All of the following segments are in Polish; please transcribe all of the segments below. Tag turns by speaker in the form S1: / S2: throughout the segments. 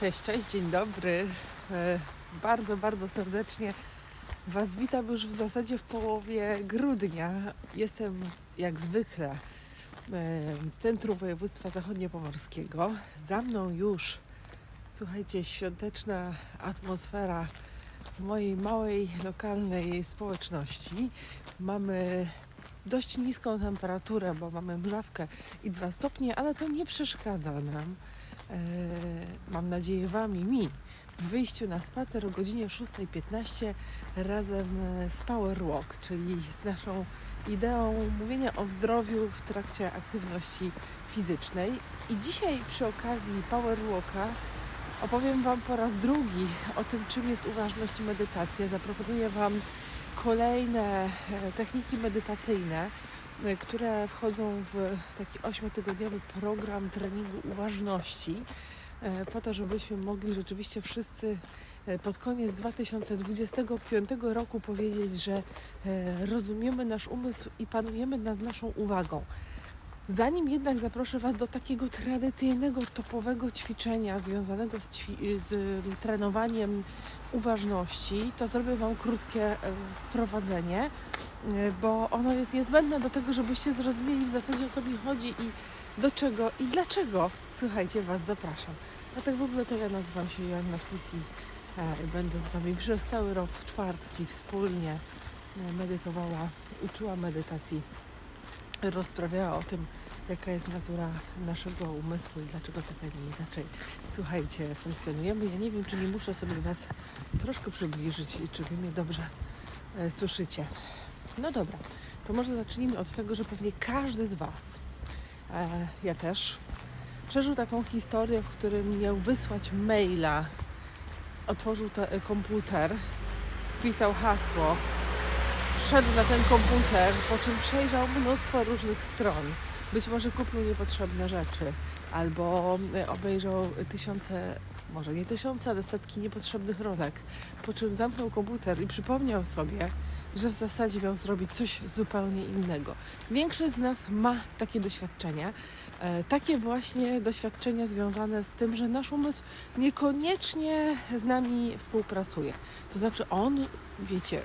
S1: Cześć, cześć, dzień dobry. E, Bardzo, bardzo serdecznie Was witam już w zasadzie w połowie grudnia. Jestem jak zwykle e, w centrum województwa zachodniopomorskiego. Za mną już, słuchajcie, świąteczna atmosfera mojej małej, lokalnej społeczności. Mamy dość niską temperaturę, bo mamy mrzawkę i 2 stopnie, ale to nie przeszkadza nam mam nadzieję Wam i mi, w wyjściu na spacer o godzinie 6.15 razem e, z Power Walk, czyli z naszą ideą mówienia o zdrowiu w trakcie aktywności fizycznej. I dzisiaj przy okazji Power Walka opowiem Wam po raz drugi o tym, czym jest uważność i medytacja. Zaproponuję Wam kolejne e, techniki medytacyjne, które wchodzą w taki ośmiotygodniowy program treningu uważności, e, po to, żebyśmy mogli rzeczywiście wszyscy e, pod koniec 2025 roku powiedzieć, że rozumiemy nasz umysł i panujemy nad naszą uwagą. Zanim jednak zaproszę Was do takiego tradycyjnego, topowego ćwiczenia związanego z, ćwi- z trenowaniem uważności, to zrobię Wam krótkie e, wprowadzenie, e, bo ono jest niezbędne do tego, żebyście zrozumieli w zasadzie o co mi chodzi i do czego i dlaczego, słuchajcie, Was zapraszam. A tak w ogóle to ja nazywam się Joanna Flis i e, będę z Wami przez cały rok w czwartki wspólnie medytowała, uczyła medytacji, rozprawiała o tym, jaka jest natura naszego umysłu i dlaczego tak, a nie inaczej. Słuchajcie, funkcjonujemy. Ja nie wiem, czy nie muszę sobie Was troszkę przybliżyć i czy Wy mnie dobrze e, słyszycie. No dobra, to może zacznijmy od tego, że pewnie każdy z Was, e, ja też, przeżył taką historię, w którym miał wysłać maila, otworzył te, komputer, wpisał hasło, wszedł na ten komputer, po czym przejrzał mnóstwo różnych stron. Być może kupił niepotrzebne rzeczy, albo e, obejrzał tysiące, może nie tysiące, ale setki niepotrzebnych rolek. Po czym zamknął komputer i przypomniał sobie, że w zasadzie miał zrobić coś zupełnie innego. Większość z nas ma takie doświadczenia. E, takie właśnie doświadczenia związane z tym, że nasz umysł niekoniecznie z nami współpracuje. To znaczy on, wiecie,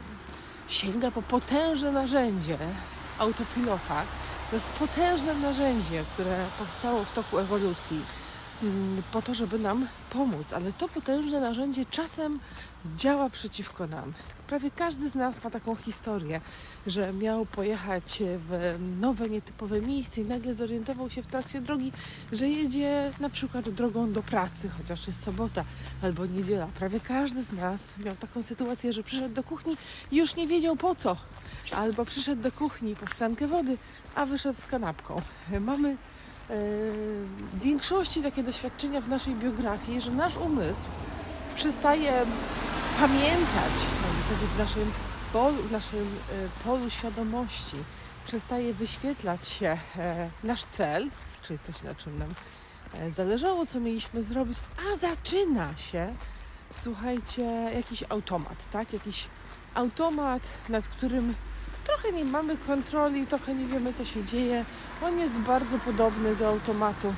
S1: sięga po potężne narzędzie autopilota. To jest potężne narzędzie, które powstało w toku ewolucji po to, żeby nam pomóc, ale to potężne narzędzie czasem działa przeciwko nam. Prawie każdy z nas ma taką historię, że miał pojechać w nowe, nietypowe miejsce i nagle zorientował się w trakcie drogi, że jedzie na przykład drogą do pracy, chociaż jest sobota albo niedziela. Prawie każdy z nas miał taką sytuację, że przyszedł do kuchni i już nie wiedział po co. Albo przyszedł do kuchni po szklankę wody, a wyszedł z kanapką. Mamy w większości takie doświadczenia w naszej biografii, że nasz umysł przestaje pamiętać w w naszym polu, w naszym e, polu świadomości przestaje wyświetlać się e, nasz cel, czyli coś na czym nam e, zależało, co mieliśmy zrobić, a zaczyna się, słuchajcie, jakiś automat, tak? Jakiś automat, nad którym trochę nie mamy kontroli, trochę nie wiemy, co się dzieje. On jest bardzo podobny do automatu,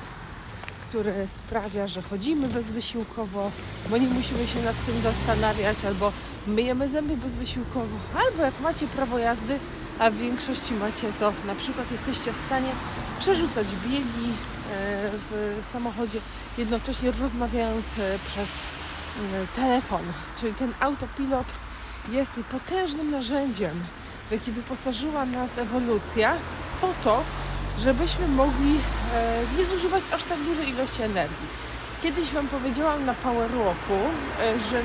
S1: który sprawia, że chodzimy bezwysiłkowo, bo nie musimy się nad tym zastanawiać, albo myjemy zęby bezwysiłkowo, albo jak macie prawo jazdy, a w większości macie, to na przykład jesteście w stanie przerzucać biegi e, w samochodzie, jednocześnie rozmawiając e, przez e, telefon. Czyli ten autopilot jest potężnym narzędziem, w jakie wyposażyła nas ewolucja, po to, żebyśmy mogli e, nie zużywać aż tak dużej ilości energii. Kiedyś Wam powiedziałam na Power Walku, e, że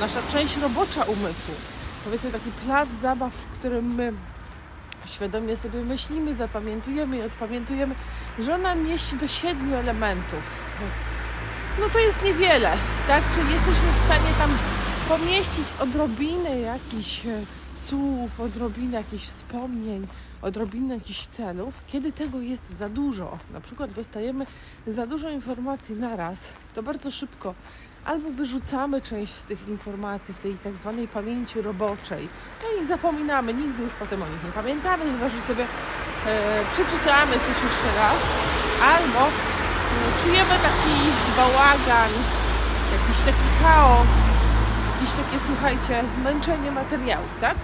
S1: nasza część robocza umysłu, powiedzmy taki plac zabaw, w którym my świadomie sobie myślimy, zapamiętujemy i odpamiętujemy, że ona mieści do siedmiu elementów. No to jest niewiele, tak? Czyli jesteśmy w stanie tam pomieścić odrobinę jakichś e, słów, odrobinę jakichś wspomnień, odrobinę jakichś celów. Kiedy tego jest za dużo, na przykład dostajemy za dużo informacji naraz, to bardzo szybko albo wyrzucamy część z tych informacji, z tej tak zwanej pamięci roboczej, no i zapominamy, nigdy już potem o nich nie pamiętamy, chyba że sobie e, przeczytamy coś jeszcze raz, albo e, czujemy taki bałagan, jakiś taki chaos, jakieś takie, słuchajcie, zmęczenie materiału, tak?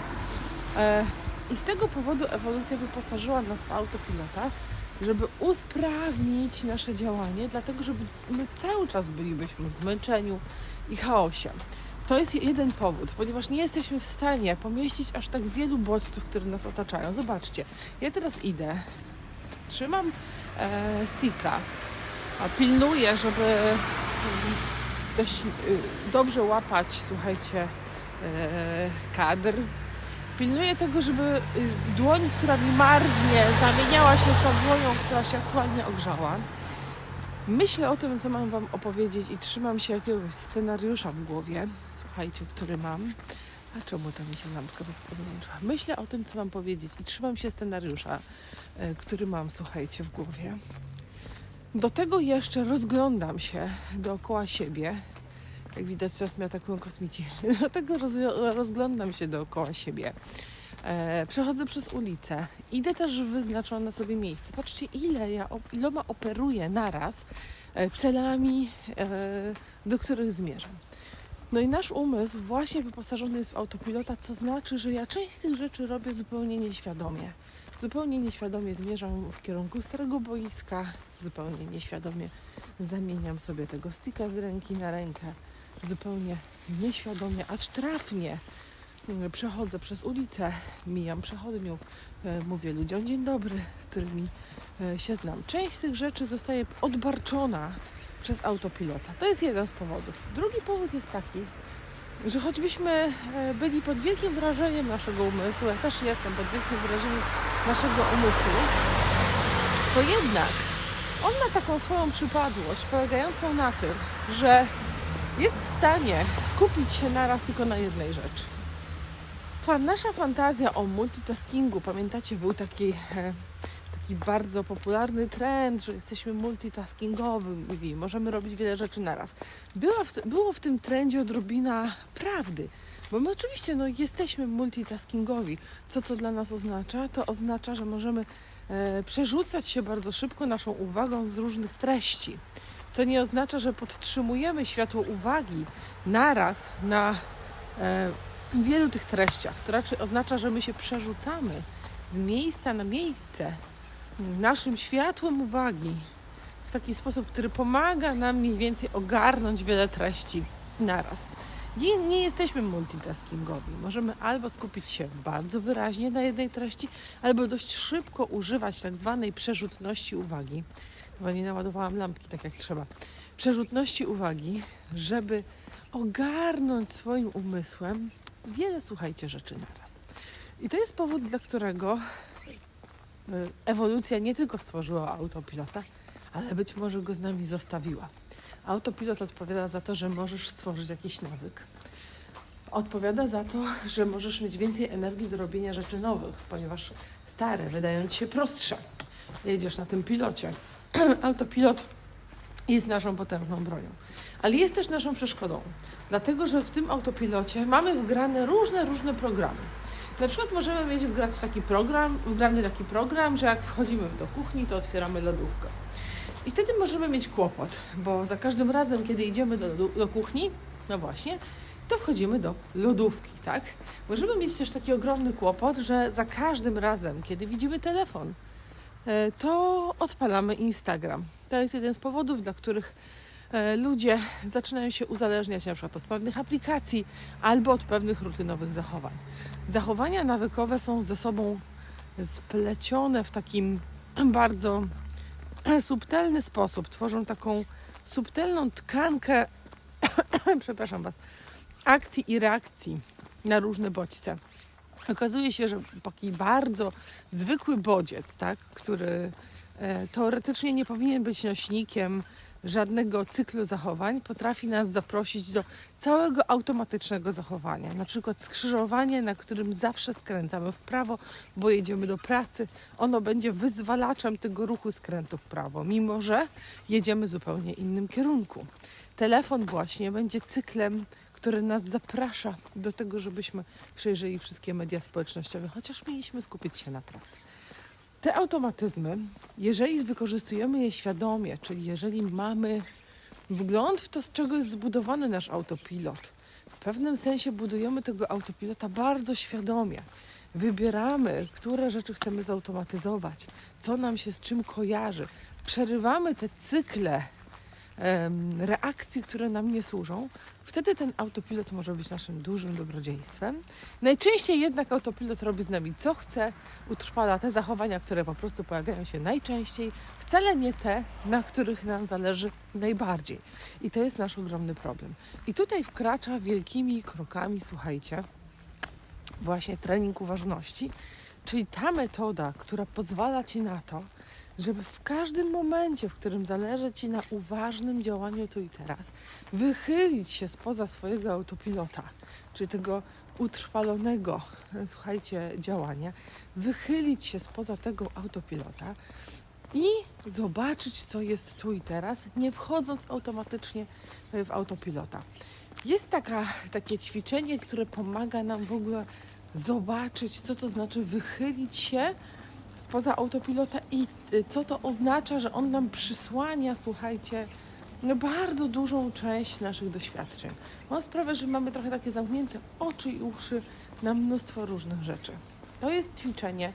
S1: E, I z tego powodu ewolucja wyposażyła nas w autopilota, żeby usprawnić nasze działanie, dlatego żeby my cały czas bylibyśmy w zmęczeniu i chaosie. To jest jeden powód, ponieważ nie jesteśmy w stanie pomieścić aż tak wielu bodźców, które nas otaczają. Zobaczcie, ja teraz idę, trzymam e, a pilnuję, żeby mm, dość y, dobrze łapać, słuchajcie, e, kadr. Pilnuję tego, żeby y, dłoń, która mi marznie, zamieniała się z tą dłonią, która się aktualnie ogrzała. Myślę o tym, co mam Wam opowiedzieć i trzymam się jakiegoś scenariusza w głowie, słuchajcie, który mam. A czemu tam mi się lampka wyłączyła? Myślę o tym, co mam powiedzieć i trzymam się scenariusza, e, który mam, słuchajcie, w głowie. Do tego jeszcze rozglądam się dookoła siebie. Jak widać, teraz mnie atakują kosmici. Do tego roz, rozglądam się dookoła siebie. E, przechodzę przez ulicę. Idę też w wyznaczone sobie miejsce. Patrzcie, ile ja, iloma operuję naraz e, celami, e, do których zmierzam. No i nasz umysł właśnie wyposażony jest w autopilota, co znaczy, że ja część z tych rzeczy robię zupełnie nieświadomie. Zupełnie nieświadomie zmierzam w kierunku starego boiska, zupełnie nieświadomie zamieniam sobie tego sticka z ręki na rękę, zupełnie nieświadomie, acz trafnie mm, przechodzę przez ulicę, mijam przechodniów, e, mówię ludziom dzień dobry, z którymi e, się znam. Część z tych rzeczy zostaje odbarczona przez autopilota. To jest jeden z powodów. Drugi powód jest taki, że choćbyśmy e, byli pod wielkim wrażeniem naszego umysłu, ja też jestem pod wielkim wrażeniem naszego umysłu, to jednak on ma taką swoją przypadłość polegającą na tym, że jest w stanie skupić się naraz tylko na jednej rzeczy. Nasza fantazja o multitaskingu, pamiętacie, był taki, e, taki bardzo popularny trend, że jesteśmy multitaskingowymi, możemy robić wiele rzeczy naraz. Była w, było w tym trendzie odrobina prawdy, bo my oczywiście no, jesteśmy multitaskingowi. Co to dla nas oznacza? To oznacza, że możemy e, przerzucać się bardzo szybko naszą uwagą z różnych treści. Co nie oznacza, że podtrzymujemy światło uwagi naraz na e, wielu tych treściach. To raczej oznacza, że my się przerzucamy z miejsca na miejsce naszym światłem uwagi w taki sposób, który pomaga nam mniej więcej ogarnąć wiele treści naraz. Nie, nie jesteśmy multitaskingowi. Możemy albo skupić się bardzo wyraźnie na jednej treści, albo dość szybko używać tak zwanej przerzutności uwagi. Chyba nie naładowałam lampki tak jak trzeba. Przerzutności uwagi, żeby ogarnąć swoim umysłem wiele, słuchajcie, rzeczy naraz. I to jest powód, dla którego y, ewolucja nie tylko stworzyła autopilota, ale być może go z nami zostawiła. Autopilot odpowiada za to, że możesz stworzyć jakiś nawyk. Odpowiada za to, że możesz mieć więcej energii do robienia rzeczy nowych, ponieważ stare wydają ci się prostsze. Jedziesz na tym pilocie. Autopilot jest naszą potężną bronią, ale jest też naszą przeszkodą, dlatego że w tym autopilocie mamy wgrane różne, różne programy. Na przykład możemy mieć wgrać taki program, wgrany taki program, że jak wchodzimy do kuchni, to otwieramy lodówkę. I wtedy możemy mieć kłopot, bo za każdym razem, kiedy idziemy do, do kuchni, no właśnie, to wchodzimy do lodówki, tak? Możemy mieć też taki ogromny kłopot, że za każdym razem, kiedy widzimy telefon, to odpalamy Instagram. To jest jeden z powodów, dla których e, ludzie zaczynają się uzależniać na przykład od pewnych aplikacji albo od pewnych rutynowych zachowań. Zachowania nawykowe są ze sobą splecione w takim bardzo subtelny sposób. Tworzą taką subtelną tkankę, przepraszam Was, akcji i reakcji na różne bodźce. Okazuje się, że taki bardzo zwykły bodziec, tak, który e, teoretycznie nie powinien być nośnikiem żadnego cyklu zachowań, potrafi nas zaprosić do całego automatycznego zachowania. Na przykład skrzyżowanie, na którym zawsze skręcamy w prawo, bo jedziemy do pracy. Ono będzie wyzwalaczem tego ruchu skrętu w prawo, mimo że jedziemy w zupełnie innym kierunku. Telefon właśnie będzie cyklem, który nas zaprasza do tego, żebyśmy przejrzeli wszystkie media społecznościowe, chociaż mieliśmy skupić się na pracy. Te automatyzmy, jeżeli wykorzystujemy je świadomie, czyli jeżeli mamy wgląd w to, z czego jest zbudowany nasz autopilot, w pewnym sensie budujemy tego autopilota bardzo świadomie. Wybieramy, które rzeczy chcemy zautomatyzować, co nam się z czym kojarzy. Przerywamy te cykle reakcji, które nam nie służą. Wtedy ten autopilot może być naszym dużym dobrodziejstwem. Najczęściej jednak autopilot robi z nami co chce, utrwala te zachowania, które po prostu pojawiają się najczęściej, wcale nie te, na których nam zależy najbardziej. I to jest nasz ogromny problem. I tutaj wkracza wielkimi krokami, słuchajcie, właśnie trening uważności, czyli ta metoda, która pozwala Ci na to, żeby w każdym momencie, w którym zależy Ci na uważnym działaniu tu i teraz, wychylić się spoza swojego autopilota, czyli tego utrwalonego, słuchajcie, działania, wychylić się spoza tego autopilota i zobaczyć, co jest tu i teraz, nie wchodząc automatycznie w autopilota. Jest taka, takie ćwiczenie, które pomaga nam w ogóle zobaczyć, co to znaczy wychylić się spoza autopilota i y, co to oznacza, że on nam przysłania, słuchajcie, no bardzo dużą część naszych doświadczeń. On sprawia, że mamy trochę takie zamknięte oczy i uszy na mnóstwo różnych rzeczy. To jest ćwiczenie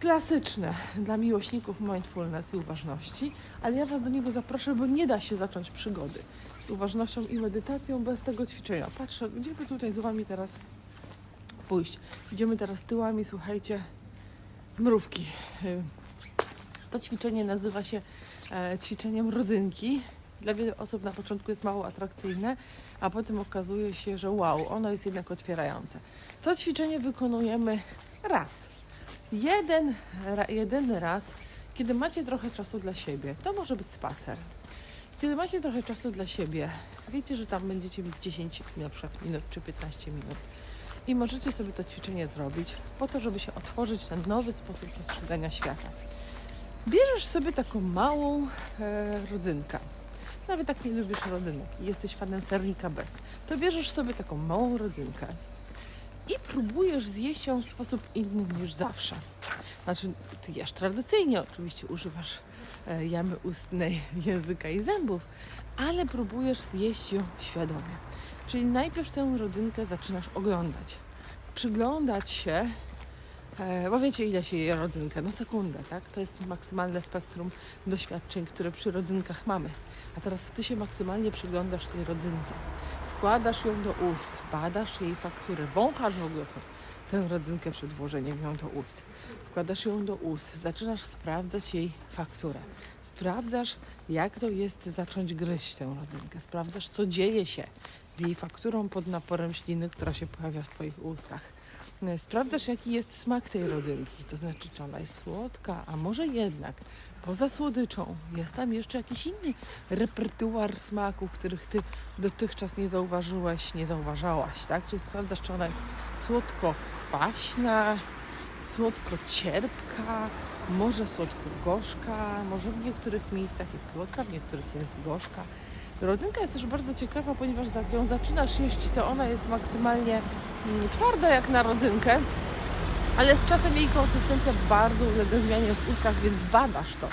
S1: klasyczne dla miłośników mindfulness i uważności, ale ja Was do niego zaproszę, bo nie da się zacząć przygody z uważnością i medytacją bez tego ćwiczenia. Patrzę, gdzie by tutaj z Wami teraz pójść? Idziemy teraz tyłami, słuchajcie, mrówki. To ćwiczenie nazywa się e, ćwiczeniem rodzynki. Dla wielu osób na początku jest mało atrakcyjne, a potem okazuje się, że wow, ono jest jednak otwierające. To ćwiczenie wykonujemy raz. Jeden, ra, jedyny raz, kiedy macie trochę czasu dla siebie. To może być spacer. Kiedy macie trochę czasu dla siebie, wiecie, że tam będziecie mieć 10 na przykład minut czy 15 minut. I możecie sobie to ćwiczenie zrobić po to, żeby się otworzyć na nowy sposób postrzegania świata. Bierzesz sobie taką małą e, rodzynkę. Nawet tak nie lubisz rodzynek i jesteś fanem sernika bez, to bierzesz sobie taką małą rodzynkę i próbujesz zjeść ją w sposób inny niż zawsze. Znaczy, ty jesz tradycyjnie, oczywiście używasz e, jamy ustnej, języka i zębów, ale próbujesz zjeść ją świadomie. Czyli najpierw tę rodzynkę zaczynasz oglądać. Przyglądać się, e, bo wiecie ile się je rodzynkę? No sekundę, tak? To jest maksymalne spektrum doświadczeń, które przy rodzynkach mamy. A teraz ty się maksymalnie przyglądasz tej rodzynce. Wkładasz ją do ust, badasz jej fakturę, wąchasz w ogóle tę- tę rodzynkę przed włożeniem ją do ust. Wkładasz ją do ust, zaczynasz sprawdzać jej fakturę. Sprawdzasz, jak to jest zacząć gryźć tę rodzynkę. Sprawdzasz, co dzieje się z jej fakturą pod naporem śliny, która się pojawia w Twoich ustach. E, Sprawdzasz, jaki jest smak tej rodzynki, to znaczy, czy ona jest słodka, a może jednak poza słodyczą jest tam jeszcze jakiś inny repertuar smaków, których Ty dotychczas nie zauważyłeś, nie zauważałaś, tak? Czyli sprawdzasz, czy ona jest słodko-kwaśna, słodko-cierpka, może słodko-gorzka, może w niektórych miejscach jest słodka, w niektórych jest gorzka. Rodzynka jest też bardzo ciekawa, ponieważ jak ją zaczynasz jeść, to ona jest maksymalnie mm, twarda jak na rodzynkę, ale z czasem jej konsystencja bardzo ulega zmianie w ustach, więc badasz to.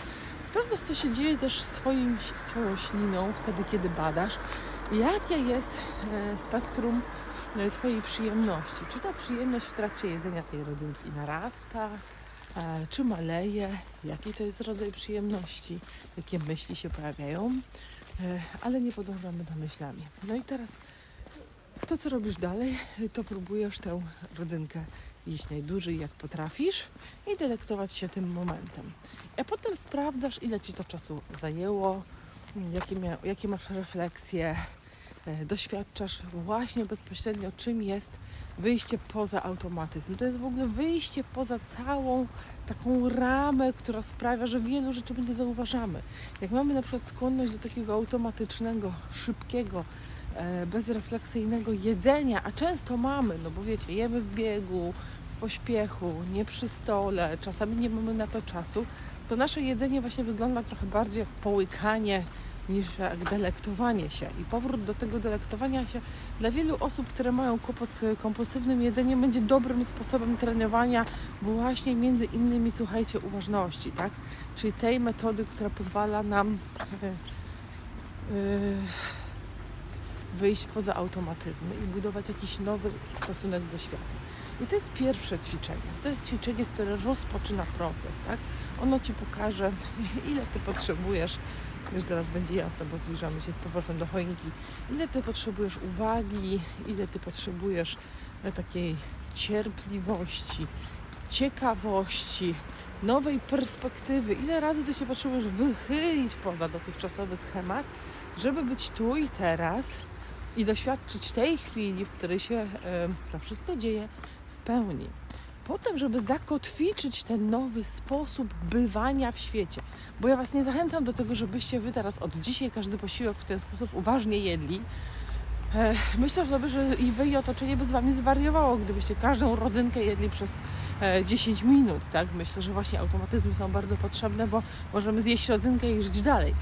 S1: Sprawdzasz, co się dzieje też z Twoją śliną wtedy, kiedy badasz. Jakie jest e, spektrum e, Twojej przyjemności? Czy ta przyjemność w trakcie jedzenia tej rodzynki narasta? E, czy maleje? Jaki to jest rodzaj przyjemności? Jakie myśli się pojawiają? E, ale nie podążamy za myślami. No i teraz to, co robisz dalej, to próbujesz tę rodzynkę jeść najdłużej jak potrafisz i delektować się tym momentem. A potem sprawdzasz, ile ci to czasu zajęło, jakie, jakie masz refleksje, doświadczasz właśnie bezpośrednio, czym jest wyjście poza automatyzm. To jest w ogóle wyjście poza całą taką ramę, która sprawia, że wielu rzeczy nie zauważamy. Jak mamy na przykład skłonność do takiego automatycznego, szybkiego, e, bezrefleksyjnego jedzenia, a często mamy, no bo wiecie, jemy w biegu, w pośpiechu, nie przy stole, czasami nie mamy na to czasu, to nasze jedzenie właśnie wygląda trochę bardziej jak połykanie niż jak delektowanie się. I powrót do tego delektowania się dla wielu osób, które mają kłopot z kompulsywnym jedzeniem, będzie dobrym sposobem trenowania właśnie między innymi, słuchajcie, uważności, tak? Czyli tej metody, która pozwala nam e, wyjść poza automatyzmy i budować jakiś nowy stosunek ze światem. I to jest pierwsze ćwiczenie. To jest ćwiczenie, które rozpoczyna proces, tak? Ono Ci pokaże, ile Ty potrzebujesz, już zaraz będzie jasno, bo zbliżamy się z powrotem do choinki, ile Ty potrzebujesz uwagi, ile Ty potrzebujesz e, takiej cierpliwości, ciekawości, nowej perspektywy, ile razy Ty się potrzebujesz wychylić poza dotychczasowy schemat, żeby być tu i teraz i doświadczyć tej chwili, w której się e, to wszystko dzieje w pełni. Potem, żeby zakotwiczyć ten nowy sposób bywania w świecie. Bo ja Was nie zachęcam do tego, żebyście Wy teraz od dzisiaj każdy posiłek w ten sposób uważnie jedli. E, Myślę sobie, że i Wy i otoczenie by z Wami zwariowało, gdybyście każdą rodzynkę jedli przez e, 10 minut, tak? Myślę, że właśnie automatyzmy są bardzo potrzebne, bo możemy zjeść rodzynkę i żyć dalej.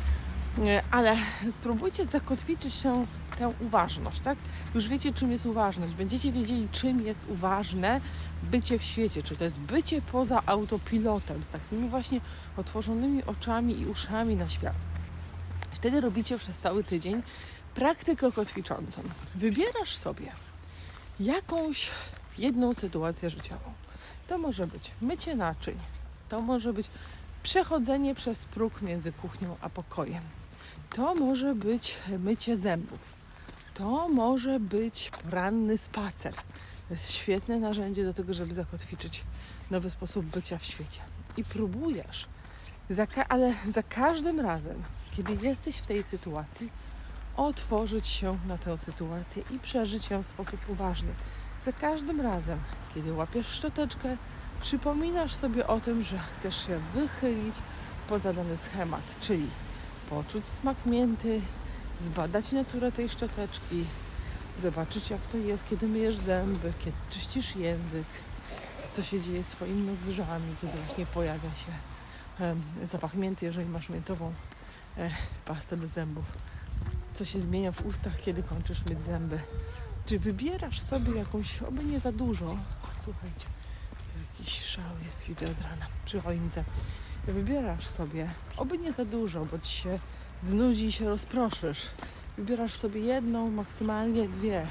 S1: E, Ale spróbujcie zakotwiczyć się tę uważność, tak? Już wiecie, czym jest uważność. Będziecie wiedzieli, czym jest uważne bycie w świecie. Czy to jest bycie poza autopilotem, z takimi właśnie otworzonymi oczami i uszami na świat. Wtedy robicie przez cały tydzień praktykę kotwiczącą. Wybierasz sobie jakąś jedną sytuację życiową. To może być mycie naczyń, to może być przechodzenie przez próg między kuchnią a pokojem. To może być mycie zębów. To może być poranny spacer. To jest świetne narzędzie do tego, żeby zakotwiczyć nowy sposób bycia w świecie. I próbujesz, ale za każdym razem, kiedy jesteś w tej sytuacji, otworzyć się na tę sytuację i przeżyć ją w sposób uważny. Za każdym razem, kiedy łapiesz szczoteczkę, przypominasz sobie o tym, że chcesz się wychylić poza dany schemat, czyli poczuć smak mięty, zbadać naturę tej szczoteczki, zobaczyć jak to jest, kiedy myjesz zęby, kiedy czyścisz język, co się dzieje z Twoimi nozdrzami, kiedy właśnie pojawia się zapach mięty, jeżeli masz miętową e, pastę do zębów. Co się zmienia w ustach, kiedy kończysz myć zęby. Czy wybierasz sobie jakąś, oby nie za dużo, słuchajcie, jakiś szał jest, widzę od rana, przy choince. Wybierasz sobie, oby nie za dużo, bo Ci się znudzi się rozproszysz. Wybierasz sobie jedną, maksymalnie dwie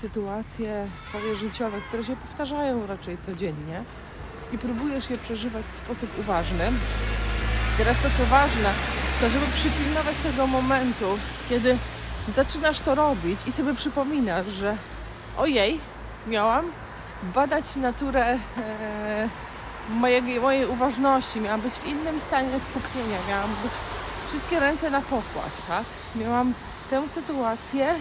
S1: sytuacje swoje życiowe, które się powtarzają raczej codziennie i próbujesz je przeżywać w sposób uważny. Teraz to, co ważne, to żeby przypilnować tego momentu, kiedy zaczynasz to robić i sobie przypominasz, że ojej, miałam badać naturę e, mojej, mojej uważności, miałam być w innym stanie skupienia, miałam być wszystkie ręce na pokład, tak? Miałam tę sytuację,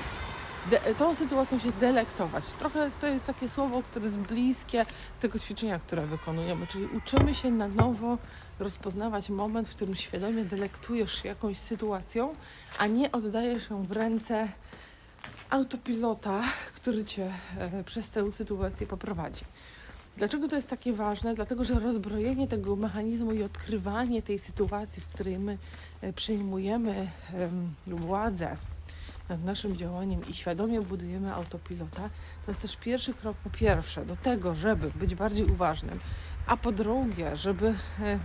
S1: de, tą sytuacją się delektować. Trochę to jest takie słowo, które jest bliskie tego ćwiczenia, które wykonujemy, czyli uczymy się na nowo rozpoznawać moment, w którym świadomie delektujesz się jakąś sytuacją, a nie oddajesz ją w ręce autopilota, który cię e, przez tę sytuację poprowadzi. Dlaczego to jest takie ważne? Dlatego, że rozbrojenie tego mechanizmu i odkrywanie tej sytuacji, w której my e, przejmujemy em, władzę nad naszym działaniem i świadomie budujemy autopilota, to jest też pierwszy krok po pierwsze do tego, żeby być bardziej uważnym, a po drugie, żeby e,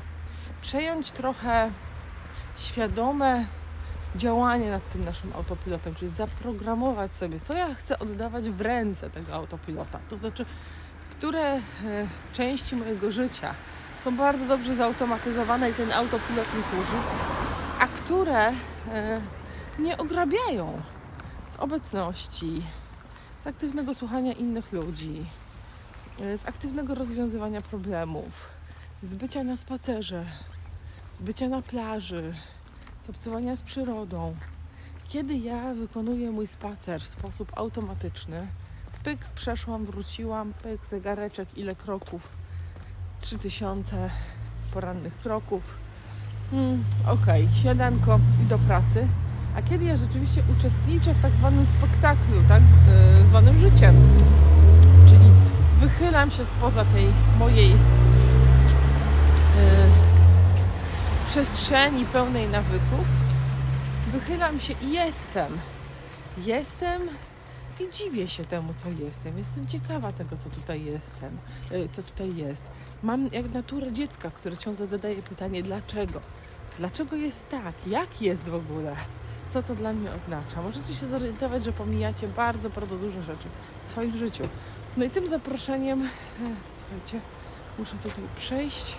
S1: przejąć trochę świadome działanie nad tym naszym autopilotem, czyli zaprogramować sobie, co ja chcę oddawać w ręce tego autopilota. To znaczy, które e, części mojego życia są bardzo dobrze zautomatyzowane i ten autopilot mi służy, a które e, nie ograbiają z obecności, z aktywnego słuchania innych ludzi, e, z aktywnego rozwiązywania problemów, z bycia na spacerze, z bycia na plaży, z obcowania z przyrodą. Kiedy ja wykonuję mój spacer w sposób automatyczny, pyk, przeszłam, wróciłam, pyk, zegareczek, ile kroków? 3000 porannych kroków. Hmm, Okej, śniadanko i do pracy. A kiedy ja rzeczywiście uczestniczę w tak zwanym spektaklu, tak, e, zwanym życiem, czyli wychylam się spoza tej mojej e, przestrzeni pełnej nawyków wychylam się i jestem. Jestem i dziwię się temu, co jestem. Jestem ciekawa tego, co tutaj jestem, e, co tutaj jest. Mam jak naturę dziecka, które ciągle zadaje pytanie, dlaczego? Dlaczego jest tak? Jak jest w ogóle? Co to dla mnie oznacza? Możecie się zorientować, że pomijacie bardzo, bardzo dużo rzeczy w swoim życiu. No i tym zaproszeniem, e, słuchajcie, muszę tutaj przejść,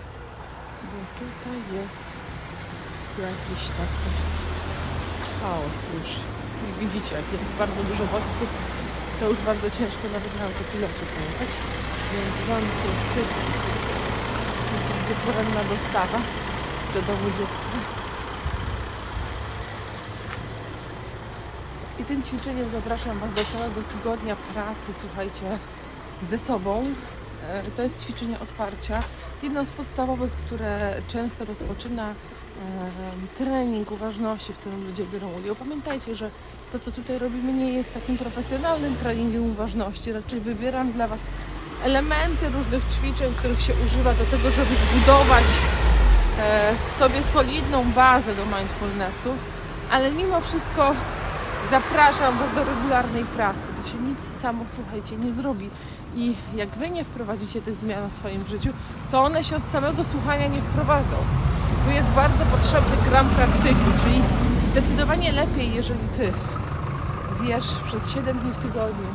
S1: bo tutaj jest jakiś taki chaos już. Jak widzicie, jak jest bardzo dużo bodźców, to już bardzo ciężko nawet na autopilocie pojechać. Więc wam tu cyk, poranna dostawa do domu dziecka. I tym ćwiczeniem zapraszam Was do całego tygodnia pracy, słuchajcie, ze sobą. E, To jest ćwiczenie otwarcia. Jedno z podstawowych, które często rozpoczyna trening uważności, w którym ludzie biorą udział. Pamiętajcie, że to, co tutaj robimy, nie jest takim profesjonalnym treningiem uważności. Raczej wybieram dla Was elementy różnych ćwiczeń, których się używa do tego, żeby zbudować e, sobie solidną bazę do mindfulnessu, ale mimo wszystko zapraszam Was do regularnej pracy, bo się nic samo, słuchajcie, nie zrobi. I jak Wy nie wprowadzicie tych zmian w swoim życiu, to one się od samego słuchania nie wprowadzą. Tu jest bardzo potrzebny gram praktyki, czyli zdecydowanie lepiej, jeżeli Ty zjesz przez 7 dni w tygodniu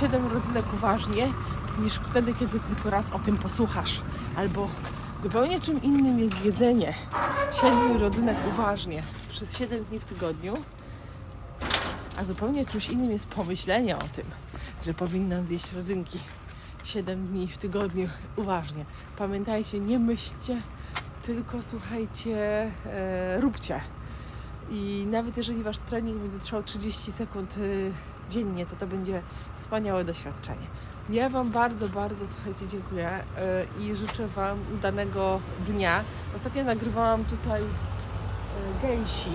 S1: 7 rodzynek uważnie, niż wtedy, kiedy tylko raz o tym posłuchasz. Albo zupełnie czym innym jest jedzenie 7 rodzynek uważnie przez 7 dni w tygodniu, a zupełnie czymś innym jest pomyślenie o tym, że powinnam zjeść rodzynki 7 dni w tygodniu uważnie. Pamiętajcie, nie myślcie, tylko słuchajcie, e, róbcie. I nawet jeżeli wasz trening będzie trwał 30 sekund y, dziennie, to to będzie wspaniałe doświadczenie. Ja Wam bardzo, bardzo, słuchajcie, dziękuję y, i życzę Wam udanego dnia. Ostatnio nagrywałam tutaj gęsi,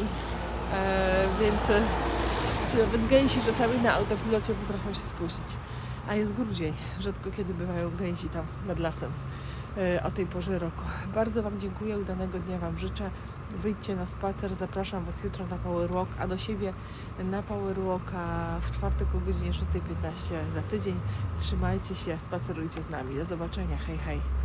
S1: więc y, Ci nawet gęsi czasami na autopilocie potrafią się spóźnić. A jest grudzień. Rzadko kiedy bywają gęsi tam nad lasem e, o tej porze roku. Bardzo Wam dziękuję, udanego dnia Wam życzę. Wyjdźcie na spacer, zapraszam Was jutro na Power Walk, a do siebie na Power Walka w czwartek o godzinie 6.15 za tydzień. Trzymajcie się, spacerujcie z nami. Do zobaczenia. Hej, hej.